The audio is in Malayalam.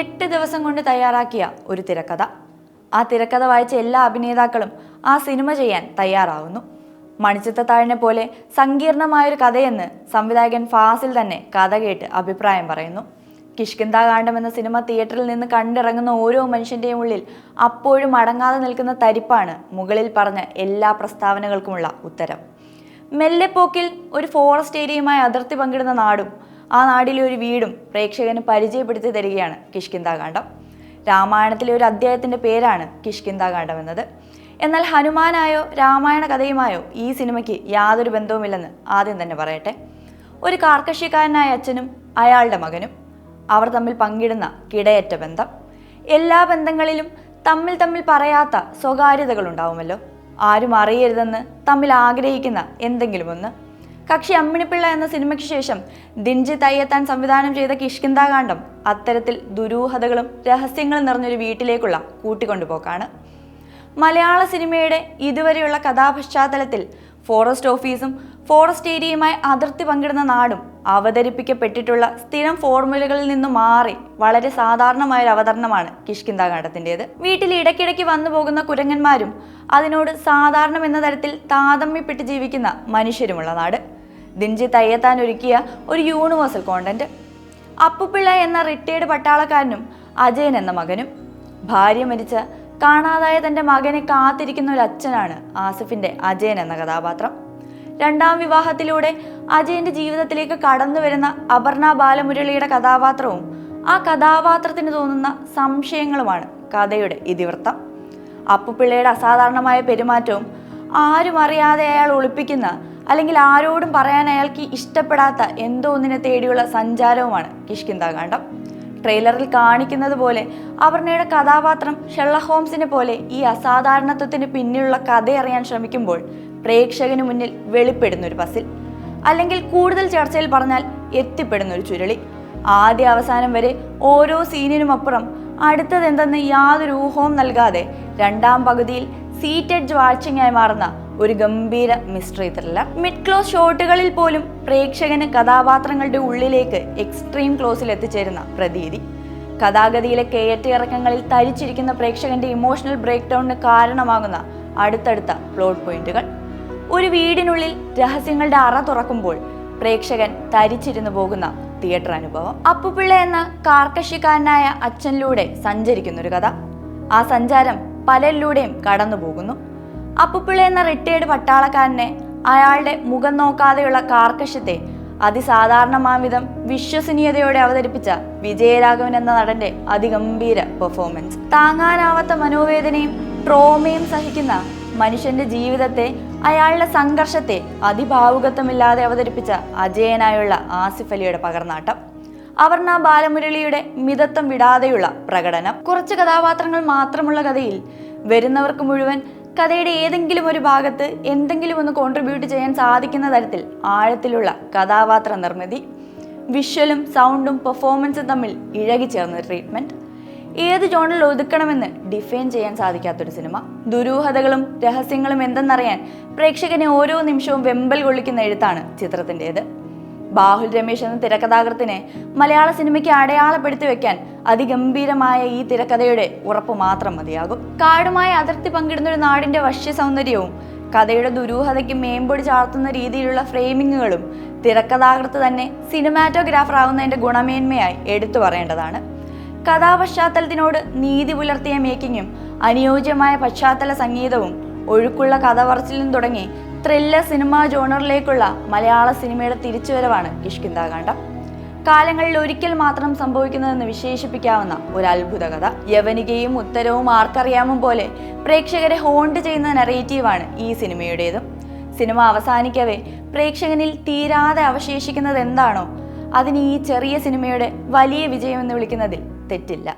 എട്ട് ദിവസം കൊണ്ട് തയ്യാറാക്കിയ ഒരു തിരക്കഥ. ആ തിരക്കഥ വായിച്ച എല്ലാ അഭിനേതാക്കളും ആ സിനിമ ചെയ്യാൻ തയ്യാറാവുന്നു. മണിച്ചിത്രത്താഴിനെ പോലെ സങ്കീർണമായൊരു കഥയെന്ന് സംവിധായകൻ ഫാസിൽ തന്നെ കഥ കേട്ട് അഭിപ്രായം പറയുന്നു. കിഷ്കിന്താകാന്ഡം എന്ന സിനിമ തിയേറ്ററിൽ നിന്ന് കണ്ടിറങ്ങുന്ന ഓരോ മനുഷ്യന്റെയും ഉള്ളിൽ അപ്പോഴും അടങ്ങാതെ നിൽക്കുന്ന തരിപ്പാണ് മുകളിൽ പറഞ്ഞ എല്ലാ പ്രസ്താവനകൾക്കുമുള്ള ഉത്തരം. മെല്ലെപ്പോക്കിൽ ഒരു ഫോറസ്റ്റ് ഏരിയയുമായി അതിർത്തി പങ്കിടുന്ന നാടും ആ നാടിലെ ഒരു വീടും പ്രേക്ഷകന് പരിചയപ്പെടുത്തി തരികയാണ് കിഷ്കിന്താകാന്ഡം രാമായണത്തിലെ ഒരു അധ്യായത്തിന്റെ പേരാണ് കിഷ്കിന്താകാന്ഡം എന്നത്. എന്നാൽ ഹനുമാനായോ രാമായണ കഥയുമായോ ഈ സിനിമയ്ക്ക് യാതൊരു ബന്ധവുമില്ലെന്ന് ആദ്യം തന്നെ പറയട്ടെ. ഒരു കാർക്കശ്യക്കാരനായ അച്ഛനും അയാളുടെ മകനും അവർ തമ്മിൽ പങ്കിടുന്ന കിടയറ്റ ബന്ധം. എല്ലാ ബന്ധങ്ങളിലും തമ്മിൽ തമ്മിൽ പറയാത്ത സ്വകാര്യതകളുണ്ടാവുമല്ലോ. ആരും അറിയരുതെന്ന് തമ്മിൽ ആഗ്രഹിക്കുന്ന എന്തെങ്കിലും ഒന്ന് കക്ഷി അമ്മിണിപ്പിള്ള എന്ന സിനിമയ്ക്ക് ശേഷം ദിൻജി തയ്യെത്താൻ സംവിധാനം ചെയ്ത കിഷ്കിന്താകാന്ഡം അത്തരത്തിൽ ദുരൂഹതകളും രഹസ്യങ്ങളും നിറഞ്ഞൊരു വീട്ടിലേക്കുള്ള കൂട്ടിക്കൊണ്ടുപോക്കാണ്. മലയാള സിനിമയുടെ ഇതുവരെയുള്ള കഥാപശ്ചാത്തലത്തിൽ ഫോറസ്റ്റ് ഓഫീസും ഫോറസ്റ്റ് ഏരിയയുമായി അതിർത്തി പങ്കിടുന്ന നാടും അവതരിപ്പിക്കപ്പെട്ടിട്ടുള്ള സ്ഥിരം ഫോർമുലകളിൽ നിന്ന് മാറി വളരെ സാധാരണമായ ഒരു അവതരണമാണ് കിഷ്കിന്താകാണ്ഡത്തിന്റെത് വീട്ടിൽ ഇടയ്ക്കിടയ്ക്ക് വന്നു പോകുന്ന കുരങ്ങന്മാരും അതിനോട് സാധാരണം എന്ന തരത്തിൽ താതമ്യപ്പെട്ട് ജീവിക്കുന്ന മനുഷ്യരുമുള്ള നാട്. ദിൻജി തയ്യത്താൻ ഒരുക്കിയ ഒരു യൂണിവേഴ്സൽ കോണ്ടന്റ് അപ്പുപിള്ള എന്ന റിട്ടയേർഡ് പട്ടാളക്കാരനും അജയൻ എന്ന മകനും. ഭാര്യ മരിച്ച കാണാതായ തന്റെ മകനെ കാത്തിരിക്കുന്ന ഒരു അച്ഛനാണ് ആസിഫിന്റെ അജയൻ എന്ന കഥാപാത്രം. രണ്ടാം വിവാഹത്തിലൂടെ അജയന്റെ ജീവിതത്തിലേക്ക് കടന്നു വരുന്ന അപർണ ബാലമുരളിയുടെ കഥാപാത്രവും ആ കഥാപാത്രത്തിന് തോന്നുന്ന സംശയങ്ങളുമാണ് കഥയുടെ ഇതിവൃത്തം. അപ്പുപിള്ളയുടെ അസാധാരണമായ പെരുമാറ്റവും ആരും അറിയാതെ അയാൾ ഒളിപ്പിക്കുന്ന അല്ലെങ്കിൽ ആരോടും പറയാൻ അയാൾക്ക് ഇഷ്ടപ്പെടാത്ത എന്തോ ഒന്നിനെ തേടിയുള്ള സഞ്ചാരവുമാണ് കിഷ്കിന്താകാന്ഡം ട്രെയിലറിൽ കാണിക്കുന്നത് പോലെ അപർണയുടെ കഥാപാത്രം ഷെള്ള ഹോംസിനെ പോലെ ഈ അസാധാരണത്വത്തിന് പിന്നിലുള്ള കഥയറിയാൻ ശ്രമിക്കുമ്പോൾ പ്രേക്ഷകന് മുന്നിൽ വെളിപ്പെടുന്ന ഒരു പസിൽ. അല്ലെങ്കിൽ കൂടുതൽ ചർച്ചയിൽ പറഞ്ഞാൽ എത്തിപ്പെടുന്ന ഒരു ചുരുളി. ആദ്യ അവസാനം വരെ ഓരോ സീനിനും അപ്പുറം അടുത്തതെന്തെന്ന് യാതൊരു ഊഹവും നൽകാതെ രണ്ടാം പകുതിയിൽ സീറ്റഡ് വാച്ചിങ് ആയി മാറുന്ന ഒരു ഗംഭീര മിസ്റ്ററി ത്രില്ലർ മിഡ് ക്ലോസ് ഷോട്ടുകളിൽ പോലും പ്രേക്ഷകന് കഥാപാത്രങ്ങളുടെ ഉള്ളിലേക്ക് എക്സ്ട്രീം ക്ലോസിൽ എത്തിച്ചേരുന്ന പ്രതീതി. കഥാഗതിയിലെ കയറ്റിറക്കങ്ങളിൽ തരിച്ചിരിക്കുന്ന പ്രേക്ഷകന്റെ ഇമോഷണൽ ബ്രേക്ക് ഡൗണിന് കാരണമാകുന്ന അടുത്തടുത്ത പ്ലോട്ട് പോയിന്റുകൾ ഒരു വീടിനുള്ളിൽ രഹസ്യങ്ങളുടെ അറ തുറക്കുമ്പോൾ പ്രേക്ഷകൻ തരിച്ചിരുന്നു പോകുന്ന തിയേറ്റർ അനുഭവം. അപ്പുപിള്ള എന്ന കാർക്കശിക്കാരനായ അച്ഛനിലൂടെ സഞ്ചരിക്കുന്നൊരു കഥ. ആ സഞ്ചാരം പലരിലൂടെയും കടന്നു പോകുന്നു അപ്പുപിള്ള എന്ന റിട്ടയേർഡ് പട്ടാളക്കാരനെ അയാളുടെ മുഖം നോക്കാതെയുള്ള കാർക്കശ്യത്തെ അതിസാധാരണമാവിധം വിശ്വസനീയതയോടെ അവതരിപ്പിച്ച വിജയരാഘവൻ എന്ന നടന്റെ അതിഗംഭീര പെർഫോമൻസ് താങ്ങാനാവാത്ത മനോവേദനയും ട്രോമയും സഹിക്കുന്ന മനുഷ്യന്റെ ജീവിതത്തെ അയാളുടെ സംഘർഷത്തെ അതിഭാവുകത്വമില്ലാതെ അവതരിപ്പിച്ച അജയനായുള്ള ആസിഫ് അലിയുടെ പകർന്നാട്ടം. അവർണ ബാലമുരളിയുടെ മിതത്വം വിടാതെയുള്ള പ്രകടനം. കുറച്ച് കഥാപാത്രങ്ങൾ മാത്രമുള്ള കഥയിൽ വരുന്നവർക്ക് മുഴുവൻ കഥയുടെ ഏതെങ്കിലും ഒരു ഭാഗത്ത് എന്തെങ്കിലും ഒന്ന് കോൺട്രിബ്യൂട്ട് ചെയ്യാൻ സാധിക്കുന്ന തരത്തിൽ ആഴത്തിലുള്ള കഥാപാത്ര നിർമ്മിതി വിഷ്വലും സൗണ്ടും പെർഫോമൻസും തമ്മിൽ ഇഴകി ചേർന്ന ട്രീറ്റ്മെന്റ് ഏത് ജോണിൽ ഒതുക്കണമെന്ന് ഡിഫൈൻ ചെയ്യാൻ സാധിക്കാത്തൊരു സിനിമ ദുരൂഹതകളും രഹസ്യങ്ങളും എന്തെന്നറിയാൻ പ്രേക്ഷകനെ ഓരോ നിമിഷവും വെമ്പൽ കൊള്ളിക്കുന്ന എഴുത്താണ് ചിത്രത്തിന്റെത്. ബാഹുൽ രമേശ് എന്ന തിരക്കഥാകൃത്തിനെ മലയാള സിനിമയ്ക്ക് അടയാളപ്പെടുത്തി വെക്കാൻ അതിഗംഭീരമായ ഈ തിരക്കഥയുടെ ഉറപ്പ് മാത്രം മതിയാകും. കാടുമായി അതിർത്തി പങ്കിടുന്ന ഒരു നാടിന്റെ വശ്യ സൗന്ദര്യവും കഥയുടെ ദുരൂഹതയ്ക്ക് മേമ്പൊടി ചാർത്തുന്ന രീതിയിലുള്ള ഫ്രെയിമിങ്ങുകളും തിരക്കഥാകൃത്ത് തന്നെ സിനിമാറ്റോഗ്രാഫർ ആവുന്നതിന്റെ ഗുണമേന്മയായി എടുത്തു പറയേണ്ടതാണ്. കഥാപശ്ചാത്തലത്തിനോട് നീതി പുലർത്തിയ മേക്കിങ്ങും അനുയോജ്യമായ പശ്ചാത്തല സംഗീതവും ഒഴുക്കുള്ള കഥ പറച്ചിലും തുടങ്ങി ത്രില്ലർ സിനിമാ ജോണറിലേക്കുള്ള മലയാള സിനിമയുടെ തിരിച്ചുവരവാണ് കിഷ്കിന്താകാന്ഡം കാലങ്ങളിൽ ഒരിക്കൽ മാത്രം സംഭവിക്കുന്നതെന്ന് വിശേഷിപ്പിക്കാവുന്ന ഒരു അത്ഭുത കഥ. യവനികയും ഉത്തരവും ആർക്കറിയാമും പോലെ പ്രേക്ഷകരെ ഹോണ്ട് ചെയ്യുന്ന നെറേറ്റീവാണ് ഈ സിനിമയുടേതും. സിനിമ അവസാനിക്കവേ പ്രേക്ഷകനിൽ തീരാതെ അവശേഷിക്കുന്നത് എന്താണോ അതിന് ഈ ചെറിയ സിനിമയുടെ വലിയ വിജയമെന്ന് വിളിക്കുന്നതിൽ തെറ്റില്ല.